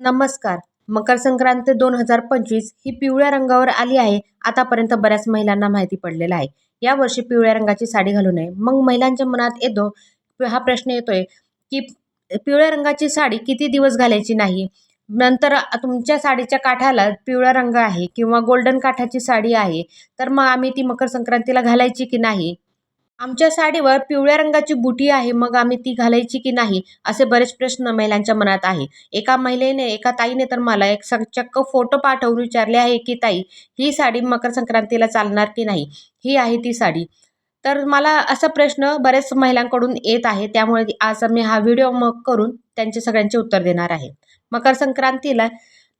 नमस्कार. मकर संक्रांत दोन हजार पंचवीस ही पिवळ्या रंगावर आली आहे. आतापर्यंत बऱ्याच महिलांना माहिती पडलेलं आहे. यावर्षी पिवळ्या रंगाची साडी घालू नये. मग महिलांच्या मनात येतो हा प्रश्न येतोय की पिवळ्या रंगाची साडी किती दिवस घालायची नाही? नंतर तुमच्या साडीच्या काठाला पिवळा रंग आहे किंवा गोल्डन काठाची साडी आहे तर मग आम्ही ती मकर संक्रांतीला घालायची की नाही? आमच्या साडीवर पिवळ्या रंगाची बुटी आहे मग आम्ही ती घालायची की नाही असे बरेच प्रश्न महिलांच्या मनात आहे. एका महिलेने एका ताईने तर मला एक चक्क फोटो पाठवून विचारले आहे की ताई ही साडी मकर संक्रांतीला चालणार की नाही? ही आहे ती साडी. तर मला असा प्रश्न बरेच महिलांकडून येत आहे त्यामुळे आज मी हा व्हिडिओ मग करून त्यांचे सगळ्यांचे उत्तर देणार आहे. मकर संक्रांतीला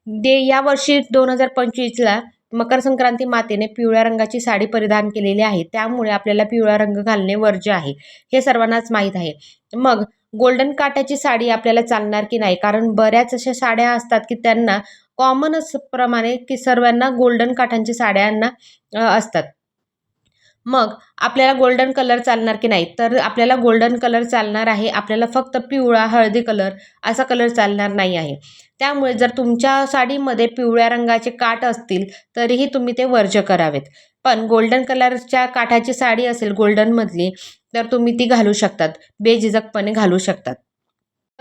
दे यावर्षी दोन हजार पंचवीसला मकर संक्रांती मातेने पिवळ्या रंगाची साडी परिधान केलेली आहे. त्यामुळे आपल्याला पिवळा रंग घालणे वर्ज्य आहे. हे सर्वांनाच माहीत आहे. मग गोल्डन काट्याची साडी आपल्याला चालणार की नाही? कारण बऱ्याच अशा साड्या असतात की त्यांना कॉमनच प्रमाणे की सर्वांना गोल्डन काठांची साड्यांना असतात. मग आपल्याला गोल्डन कलर चालणार की नाही? तर आपल्याला गोल्डन कलर चालणार आहे. आपल्याला फक्त पिवळा हळदी कलर असा कलर चालणार नाही आहे. त्यामुळे जर तुमच्या साडीमध्ये पिवळ्या रंगाचे काठ असतील तरीही तुम्ही ते वर्ज करावेत. पण गोल्डन कलरच्या काठाची साडी असेल गोल्डनमधली तर तुम्ही ती घालू शकतात. बेझिजकपणे घालू शकतात.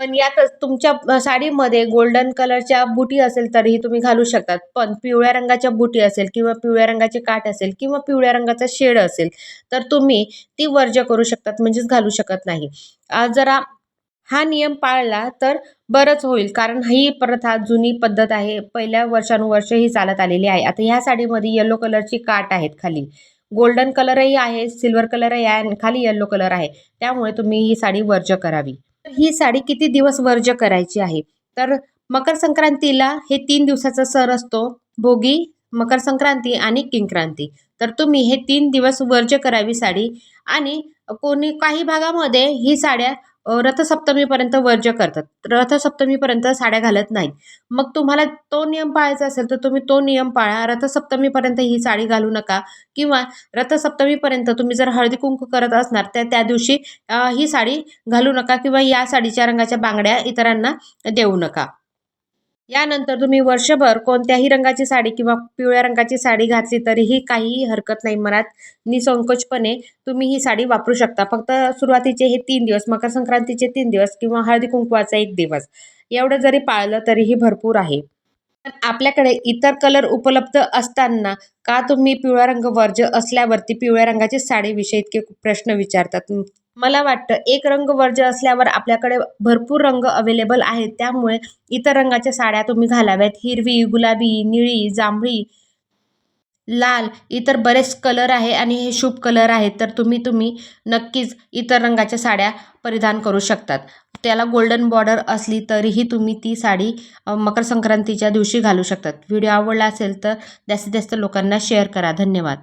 पण यातच तुमच्या साडीमध्ये गोल्डन कलरच्या बुटी असेल तरीही तुम्ही घालू शकतात. पण पिवळ्या रंगाच्या बुटी असेल किंवा पिवळ्या रंगाचे काठ असेल किंवा पिवळ्या रंगाचा शेड असेल तर तुम्ही ती वर्ज करू शकतात म्हणजेच घालू शकत नाही. जरा हा नियम पाळला तर बरंच होईल कारण ही प्रथा जुनी पद्धत आहे. पहिल्या वर्षानुवर्ष ही चालत आलेली आहे. आता ह्या साडीमध्ये येलो कलरची काठ आहेत खाली. गोल्डन कलरही आहे सिल्वर कलरही आहे आणि खाली येल्लो कलर आहे. त्यामुळे तुम्ही ही साडी वर्ज करावी. ही साडी किती दिवस वर्ज करायची आहे? तर मकर संक्रांतीला हे तीन दिवसाचा सण असतो. भोगी मकर संक्रांती आणि किंक्रांती. तर तुम्ही हे तीन दिवस वर्ज करावी साडी. आणि कोणी काही भागामध्ये ही साड्या रथसप्तमीपर्यंत वर्ज्य करतात. रथसप्तमीपर्यंत साड्या घालत नाहीत. मग तुम्हाला तो नियम पाळायचा असेल तर तुम्ही तो नियम पाळा. रथसप्तमीपर्यंत ही साडी घालू नका. किंवा रथसप्तमीपर्यंत तुम्ही जर हळदी कुंकू करत असणार तर त्या दिवशी ही साडी घालू नका. किंवा या साडीच्या रंगाच्या बांगड्या इतरांना देऊ नका. यानंतर तुम्ही वर्षभर कोणत्याही रंगाची साडी किंवा पिवळ्या रंगाची साडी घातली तरीही काहीही हरकत नाही मनात. निसंकोचपणे तुम्ही ही साडी वापरू शकता. फक्त सुरुवातीचे हे तीन दिवस मकर संक्रांतीचे तीन दिवस किंवा हळदी कुंकवाचा एक दिवस. एवढं जरी पाळलं तरीही भरपूर आहे. आपल्याकडे इतर कलर उपलब्ध असताना का तुम्ही पिवळा रंग वर्ज असल्यावरती पिवळ्या रंगाची साडीविषयी इतके प्रश्न विचारतात? मला वाटतं एक रंग वर्ज्य असल्यावर आपल्याकडे भरपूर रंग अवेलेबल आहेत. त्यामुळे इतर रंगाच्या साड्या तुम्ही घालाव्यात. हिरवी गुलाबी निळी जांभळी लाल इतर बरेच कलर आहे आणि हे शुभ कलर आहेत. तर तुम्ही तुम्ही नक्कीच इतर रंगाच्या साड्या परिधान करू शकतात. त्याला गोल्डन बॉर्डर असली तरीही तुम्ही ती साडी मकर संक्रांतीच्या दिवशी घालू शकतात. व्हिडिओ आवडला असेल तर जास्तीत जास्त लोकांना शेअर करा. धन्यवाद.